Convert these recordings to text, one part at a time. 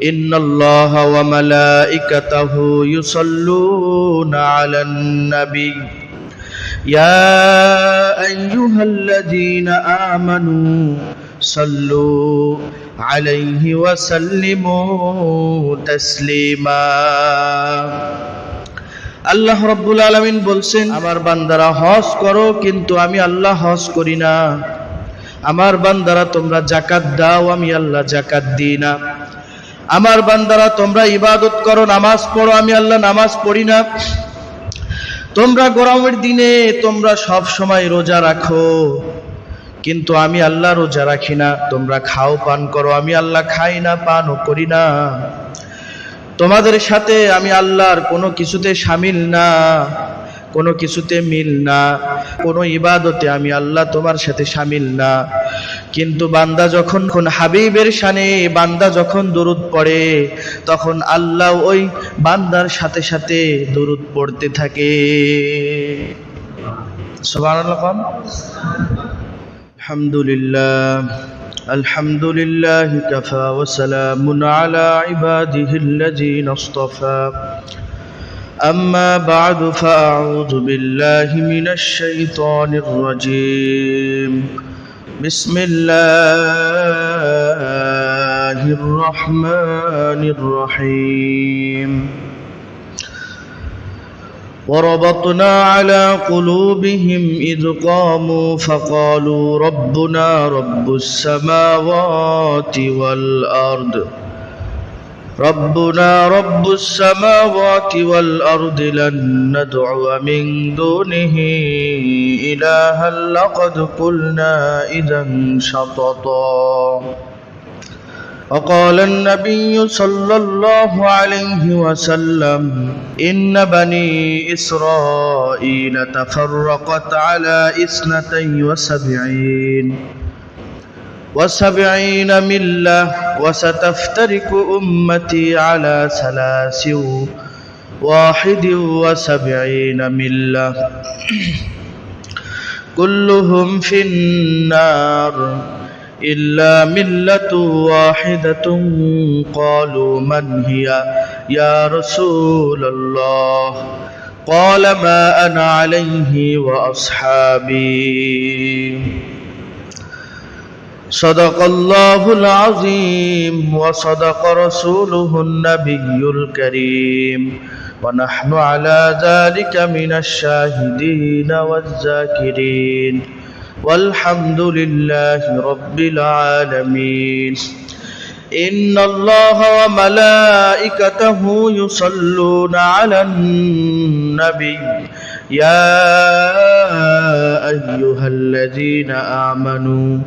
إن الله وملائكته يصلون على النبي يا أيها الذين آمنوا صلوا عليه وسلموا تسليما আল্লাহ রব্বুল আলমিন বলছেন আমার বান্দারা হজ করো কিন্তু আমি আল্লাহ হজ করি না আমার বান্দারা তোমরা জাকাত দাও আমি আল্লাহ জাকাত দিই না আমার বান্দারা, তোমরা ইবাদত করো, নামাজ পড়ো। আমি আল্লাহ নামাজ পড়ি না। তোমরা গরমের দিনে, তোমরা সব সময় রোজা রাখো। কিন্তু আমি আল্লাহ রোজা রাখি না। তোমরা খাও, পান করো। আমি আল্লাহ খাই না, পানও করি না। তোমাদের সাথে আমি আল্লাহর কোনো কিছুতে সামিল না, কোনো কিছুতে মিল না। কোনো ইবাদতে আমি আল্লাহ তোমার সাথে সামিল না। কিন্তু বান্দা যখন কোন হাবিবের শানে বান্দা যখন দরুদ পড়ে তখন আল্লাহ ওই বান্দার সাথে সাথে দরুদ পড়তে থাকে সুবহানাল্লাহ কম? আলহামদুলিল্লাহ الحمد لله كفى وسلام على عباده الذين اصطفى أما بعد فأعوذ بالله من الشيطان الرجيم بسم الله الرحمن الرحيم. وربطنا على قلوبهم إذ قاموا فقالوا ربنا رب السماوات والأرض. ربنا رب السماوات والأرض لن ندعو من دونه إلها لقد قلنا إذا شططا. وقال النبي صلى الله عليه وسلم إن بني إسرائيل تفرقت على اثنتي وسبعين. وسبعين ملة وستفترق أمتي على ثلاث واحد وسبعين ملة. كلهم في النار إلا ملة واحدة قالوا من هي يا رسول الله قال ما أنا عليه وأصحابي صدق الله العظيم وصدق رسوله النبي الكريم ونحن على ذلك من الشاهدين والذاكرين. والحمد لله رب العالمين. إن الله وملائكته يصلون على النبي. يا أيها الذين آمنوا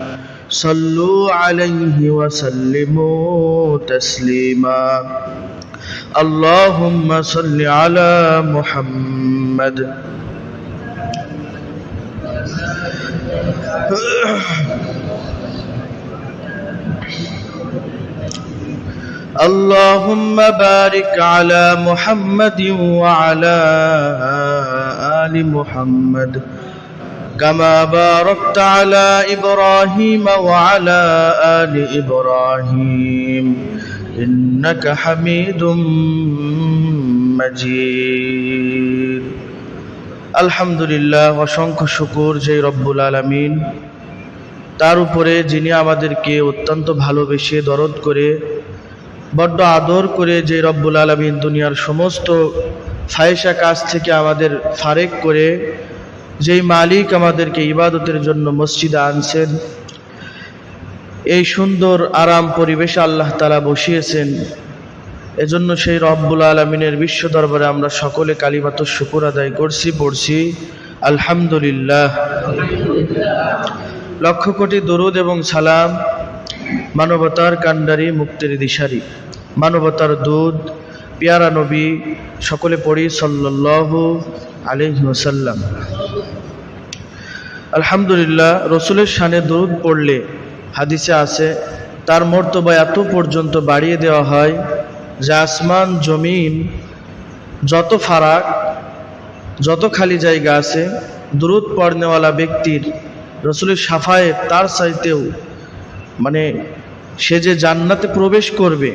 صلوا عليه وسلموا تسليما. اللهم صل على محمد. اللهم بارك على محمد وعلى آل محمد. كما باركت على إبراهيم وعلى آل إبراهيم. إنك حميد مجيد আলহামদুলিল্লাহ অসংখ্য শুকুর যে রব্বুল আলামিন তার উপরে যিনি আমাদেরকে অত্যন্ত ভালোবেসে দরদ করে বড্ড আদর করে যে রব্বুল আলামিন দুনিয়ার সমস্ত ফায়সা কাজ থেকে আমাদের ফারেক করে যেই মালিক আমাদেরকে ইবাদতের জন্য মসজিদে আনছেন এই সুন্দর আরাম পরিবেশে আল্লাহ তালা বসিয়েছেন। এজন্য সেই রব্বুল আলমিনের বিশ্ব দরবারে আমরা সকলে কালিমাত শুকুর আদায় করছি, পড়ছি, আলহামদুলিল্লাহ। লক্ষ কোটি দরুদ এবং সালাম মানবতার কান্ডারি মুক্তির দিশারি। মানবতার দুধ, পিয়ারা নবী, সকলে পড়ি, সাল্লাল্লাহু আলাইহি ওয়াসাল্লাম। আলহামদুলিল্লাহ, রসুলের শানে দরুদ পড়লে হাদিসে আছে, তার মর্তবা এত পর্যন্ত বাড়িয়ে দেওয়া হয় যে আসমান, জমিন, যত ফারাক, যত খালি জায়গা আছে দূরত পড়নেওয়ালা ব্যক্তির রসুলের সাফায়ে তার চাইতেও মানে সে যে জান্নাতে প্রবেশ করবে,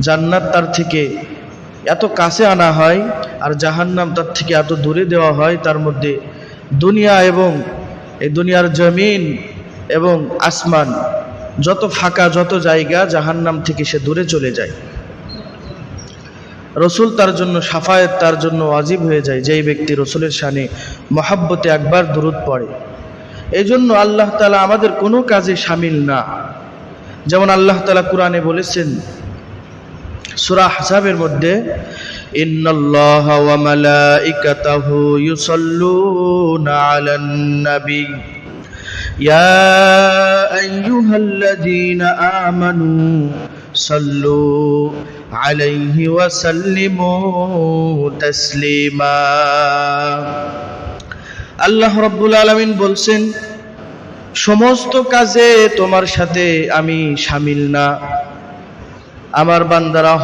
জান্নাত তার থেকে এত কাছে আনা হয় আর জাহান্নাম তার থেকে এত দূরে দেওয়া হয়, তার মধ্যে দুনিয়া এবং এই দুনিয়ার জমিন এবং আসমান, যত ফাঁকা, যত জায়গা, জাহান্নাম থেকে সে দূরে চলে যায়। রসুল তার জন্য, সাফায়েত তার জন্য ওয়াজিব হয়ে যায়। যেই ব্যক্তি রসুলের সানে মহাব্বতে একবার দূরত পড়ে। এই জন্য আল্লাহ তালা আমাদের কোনো কাজে সামিল না। যেমন আল্লাহ তালা কোরআনে বলেছেন, সুরা হাসাবের মধ্যে, ইন্নাল্লাহ ওয়া মালাইকাতাহু ইউসাল্লুনা আলান নবী ইয়া আইয়ুহাল্লাযীনা আমানু সাল্লু আলাইহি ওয়া সাল্লিমু তাসলিমা আল্লাহ রাব্বুল আলামিন বলছেন, সমস্ত কাজে তোমার সাথে আমি সামিল না। আমার বান্দারা